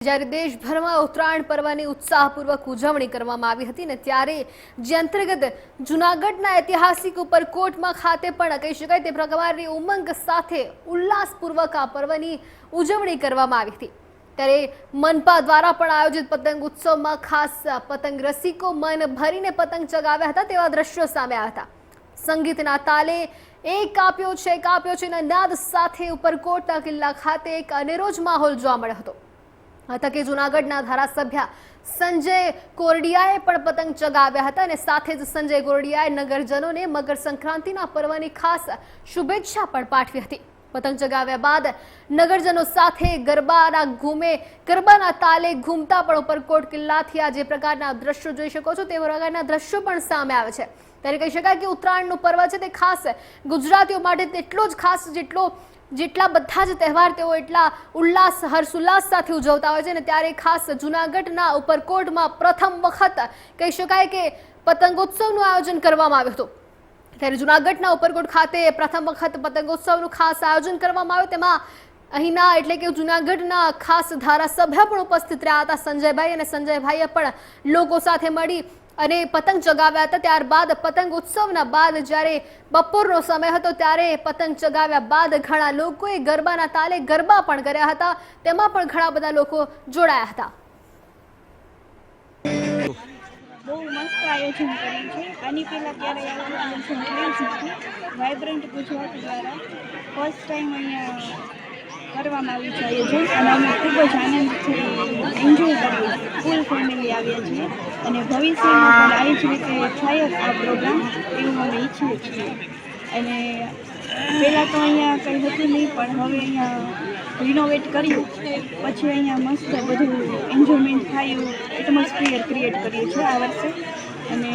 જ્યારે દેશભરમાં ઉત્તરાયણ પર્વની ઉત્સાહપૂર્વક ઉજવણી કરવામાં આવી હતી ને ત્યારે જે અંતર્ગત જૂનાગઢના ઐતિહાસિક ઉપરકોટમાં ખાતે પણ કહી શકાય તે પ્રકારની ઉમંગ સાથે ઉલ્લાસપૂર્વક આ પર્વની ઉજવણી કરવામાં આવી હતી. ત્યારે મનપા દ્વારા પણ આયોજિત પતંગ ઉત્સવમાં ખાસ પતંગ રસિકો મન ભરીને પતંગ ચગાવ્યા હતા તેવા દ્રશ્યો સામે આવ્યા હતા. સંગીતના તાલે એક કાપ્યો છે, એક કાપ્યો છે એના નાદ સાથે ઉપરકોટના કિલ્લા ખાતે એક અનેરો જ માહોલ જોવા મળ્યો હતો. આ તકે જૂનાગઢના ધારાસભ્ય સંજય કોરડિયાએ પણ પતંગ ચગાવ્યા હતા અને સાથે જ સંજય કોરડિયાએ નગરજનોને મકર સંક્રાંતિના પર્વની ખાસ શુભેચ્છા પણ પાઠવી હતી. પતંગ ચગાવ્યા બાદ નગરજનો સાથે ગરબાના ઘૂમે, ગરબાના તાલે ઘૂમતા પણ ઉપરકોટ કિલ્લાથી આ જે પ્રકારના દ્રશ્યો જોઈ શકો છો, તે પ્રકારના દ્રશ્યો પણ સામે આવે છે. ત્યારે કહી શકાય કે ઉત્તરાયણનું પર્વ છે, તે ખાસ ગુજરાતીઓ માટે તેટલો જ ખાસ જેટલો, જેટલા બધા જ તહેવાર તેઓ એટલા ઉલ્લાસ, હર્ષોલ્લાસ સાથે ઉજવતા હોય છે ને ત્યારે ખાસ જૂનાગઢના ઉપરકોટમાં પ્રથમ વખત કહી શકાય કે પતંગોત્સવનું આયોજન કરવામાં આવ્યું હતું. ત્યારે જૂનાગઢના ઉપરકોટ ખાતે પ્રથમ વખત પતંગોત્સવનું ખાસ આયોજન કરવામાં આવ્યું. તેમાં અહીંના એટલે કે જૂનાગઢના ખાસ ધારાસભ્ય પણ ઉપસ્થિત રહ્યા હતા. સંજયભાઈ અને સંજયભાઈએ પણ લોકો સાથે મળી અને પતંગ ચગાવ્યા હતા. ત્યારબાદ પતંગ ઉત્સવના બાદ જ્યારે બપોરનો સમય હતો ત્યારે પતંગ ચગાવ્યા બાદ ઘણા લોકોએ ગરબાના તાલે ગરબા પણ કર્યા હતા. તેમાં પણ ઘણા બધા લોકો જોડાયા હતા. બહુ મસ્ત આયોજન કર્યું છે. આની પહેલાં ક્યારેય આવું આયોજન થયું જ નથી વાઇબ્રન્ટ ગુજરાત દ્વારા ફર્સ્ટ ટાઈમ અહીંયા કરવામાં આવ્યું છે આયોજન. અને અમે ખૂબ જ આનંદથી એન્જોય કર્યું ફૂલ ફેમિલી આવ્યા છીએ. અને ભવિષ્યમાં આવી જ રીતે થાય આ પ્રોગ્રામ એવું અમે ઈચ્છીએ છીએ. અને પહેલાં તો અહીંયા કંઈ હતું નહીં, પણ હવે અહીંયા રિનોવેટ કર્યું પછી અહીંયા મસ્ત બધું એન્જોયમેન્ટ થાય એટમોસ્ફિયર ક્રિએટ કરીએ છીએ આ વર્ષે. અને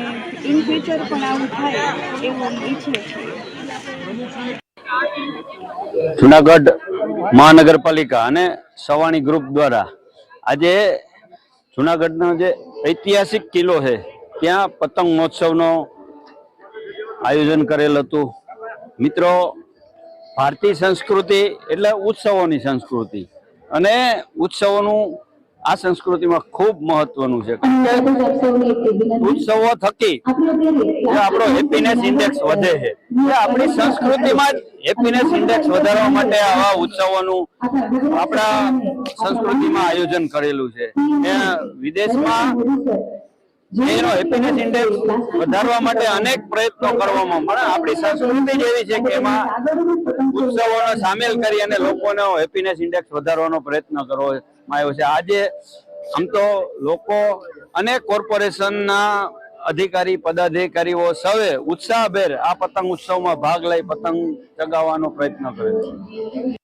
ઇન ફ્યુચર પણ આવું થાય એવું ઈચ્છીએ છીએ. જુનાગઢ મહાનગરપાલિકા અને સવાણી ગ્રુપ દ્વારા આજે જુનાગઢનો જે ઐતિહાસિક કિલ્લો છે, ત્યાં પતંગ મહોત્સવનો આયોજન કરેલ હતું. મિત્રો ભારતીય સંસ્કૃતિ એટલે ઉત્સવોની સંસ્કૃતિ. અને ઉત્સવોનું આ સંસ્કૃતિમાં ખૂબ મહત્વનું છે. ઉત્સવો થકી આપણો હેપીનેસ ઇન્ડેક્સ વધે છે. આપણી સંસ્કૃતિમાં જ હેપીનેસ ઇન્ડેક્સ વધારવા માટે આવા ઉત્સવોનું આપણા સંસ્કૃતિમાં આયોજન કરેલું છે. વિદેશમાં એનો હેપીનેસ ઇન્ડેક્સ વધારવા માટે અનેક પ્રયત્નો કરવામાં પણ આપણી સંસ્કૃતિ જ એવી છે કે એમાં ઉત્સવોને સામેલ કરી અને લોકોનો હેપીનેસ ઇન્ડેક્સ વધારવાનો પ્રયત્ન કરવામાં આવ્યો છે. આજે આમ તો લોકો અનેક કોર્પોરેશનના અધિકારી પદાધિકારીઓ સૌએ ઉત્સાહભેર આ પતંગ ઉત્સવમાં ભાગ લઈ પતંગ ચગાવવાનો પ્રયત્ન કર્યો છે.